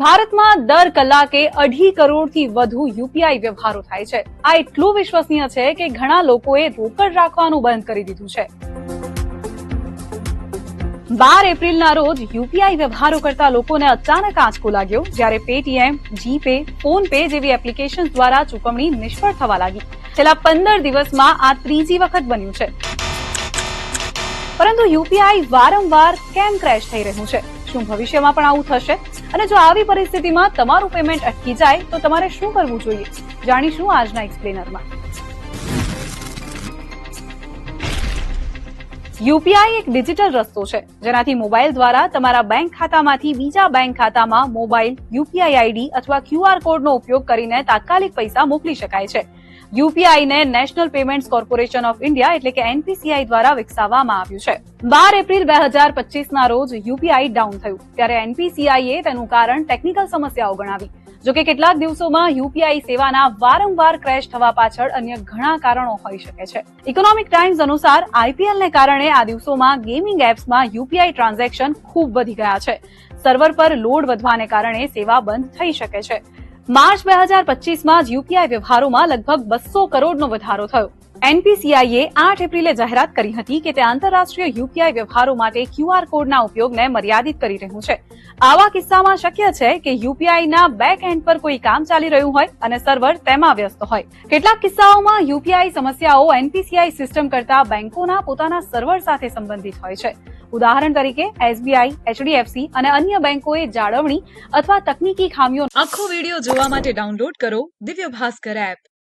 ભારતમાં દર કલાકે અઢી કરોડથી વધુ યુપીઆઈ વ્યવહારો થાય છે. આ એટલું વિશ્વસનીય છે કે ઘણા લોકોએ રોકડ રાખવાનું બંધ કરી દીધું છે. બાર એપ્રિલના રોજ યુપીઆઈ વ્યવહારો કરતા લોકોને અચાનક આંચકો લાગ્યો, જ્યારે પેટીએમ, જીપે ફોન પે જેવી એપ્લિકેશન દ્વારા ચૂકવણી નિષ્ફળ થવા લાગી. છેલ્લા પંદર દિવસમાં આ ત્રીજી વખત બન્યું છે. પરંતુ યુપીઆઈ વારંવાર કેમ ક્રેશ થઈ રહ્યું છે? શું ભવિષ્યમાં પણ આવું થશે? અને જો આવી પરિસ્થિતિમાં તમારું પેમેન્ટ અટકી જાય, તો તમારે શું કરવું જોઈએ? જાણીશું આજના એક્સપ્લેનરમાં યુપીઆઈ એક ડિજિટલ રસ્તો છે. જેનાથી મોબાઈલ દ્વારા તમારા બેંક ખાતામાંથી બીજા બેંક ખાતામાં મોબાઈલ યુપીઆઈ આઈડી અથવા ક્યુઆર કોડનો ઉપયોગ કરીને તાત્કાલિક પૈસા મોકલી શકાય છે. યુપીઆઈને National Payments Corporation of India એટલે કે એનપીસીઆઈ દ્વારા વિકસાવવામાં આવ્યું છે. બાર એપ્રિલ બે હજાર પચીસના રોજ યુપીઆઈ ડાઉન થયું, ત્યારે એનપીસીઆઈએ તેનું કારણ ટેકનિકલ સમસ્યાઓ ગણાવી. જોકે કેટલાક દિવસોમાં યુપીઆઈ સેવાના વારંવાર ક્રેશ થવા પાછળ અન્ય ઘણા કારણો હોઈ શકે છે. ઇકોનોમિક ટાઈમ્સ અનુસાર આઈપીએલને કારણે આ દિવસોમાં ગેમિંગ એપ્સમાં યુપીઆઈ ટ્રાન્ઝેક્શન ખૂબ વધી ગયા છે. સર્વર પર લોડ વધવાને કારણે સેવા બંધ થઈ શકે છે. માર્ચ બે હજાર પચીસમાં જ યુપીઆઈ વ્યવહારોમાં લગભગ બસો કરોડનો વધારો થયો. એનપીસીઆઈએ આઠ એપ્રિલે જાહેરાત કરી હતી કે તે આંતરરાષ્ટ્રીય યુપીઆઈ વ્યવહારો માટે ક્યુઆર કોડના ઉપયોગને મર્યાદિત કરી રહ્યું છે. આવા કિસ્સામાં શક્ય છે કે યુપીઆઈના બેક એન્ડ પર કોઈ કામ ચાલી રહ્યું હોય અને સર્વર તેમાં વ્યસ્ત હોય. કેટલાક કિસ્સાઓમાં યુપીઆઈ સમસ્યાઓ એનપીસીઆઈ સિસ્ટમ કરતા બેંકોના પોતાના સર્વર સાથે સંબંધિત હોય છે. ઉદાહરણ તરીકે એસબીઆઈ એચડીએફસી અને અન્ય બેંકોએ જાળવણી અથવા તકનીકી ખામીઓ આખો વિડિયો જોવા માટે ડાઉનલોડ કરો દિવ્ય ભાસ્કર એપ